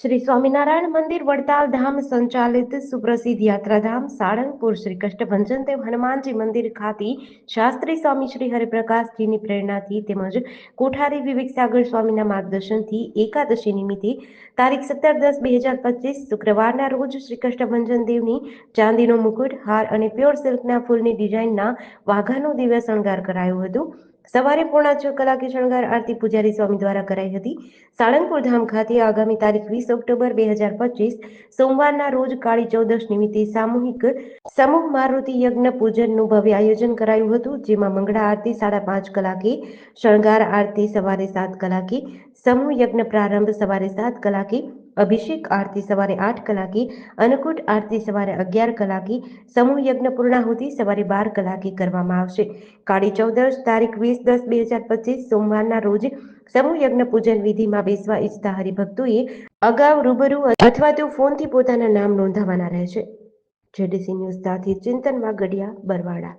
શ્રી સ્વામિનારાયણ મંદિર વડતાલ ધામ સંચાલિત સુપ્રસિદ્ધ યાત્રાધામ સાળંગપુર શ્રી કષ્ટભંજનદેવ હનુમાનજી મંદિર ખાતે શાસ્ત્રી સ્વામી શ્રી હરિપ્રકાશજીની પ્રેરણાથી તેમજ કોઠારી વિવેક સાગર સ્વામીના માર્ગદર્શનથી એકાદશી નિમિત્તે તારીખ સત્તર દસ બે હજાર પચીસ શુક્રવારના રોજ શ્રી કષ્ટભંજન દેવની ચાંદીનો મુકુટ, હાર અને પ્યોર સિલ્કના ફૂલની ડિઝાઇનના વાઘાનો દિવ્ય શણગાર કરાયો હતો. સવારે પોણા છ કલાકે શણગાર આરતી પૂજારી સ્વામી દ્વારા કરાઈ હતી. સાળંગપુર ધામ ખાતે આગામી તારીખ વીસ ઓક્ટોબર બે હજાર પચીસ, સોમવારના રોજ કાળી ચૌદશ નિમિત્તે સામૂહિક સમૂહ મારુતિ યજ્ઞ પૂજનનું ભવ્ય આયોજન કરાયું હતું, જેમાં મંગળા આરતી સાડા પાંચ કલાકે, શણગાર આરતી સવારે સાત કલાકે, સમૂહ યજ્ઞ પ્રારંભ સવારે સાત કલાકે અભિષેક આરતી સવારે આઠ કલાકે, અન્નકૂટ આરતી સવારે અગિયાર કલાકે, સમૂહ યજ્ઞ પૂર્ણાહુતિ સવારે બાર કલાકે કરવામાં આવશે. કાળી ચૌદશ તારીખ વીસ દસ બે હજાર પચીસ સોમવારના રોજ સમૂહ યજ્ઞ પૂજન વિધિમાં બેસવા ઈચ્છતા હરિભક્તોએ અગાઉ રૂબરૂ અથવા તો ફોનથી પોતાના નામ નોંધાવવાના રહેશે. જેડીસી ન્યૂઝ સાથે ચિંતન ગઢિયા, બરવાડા.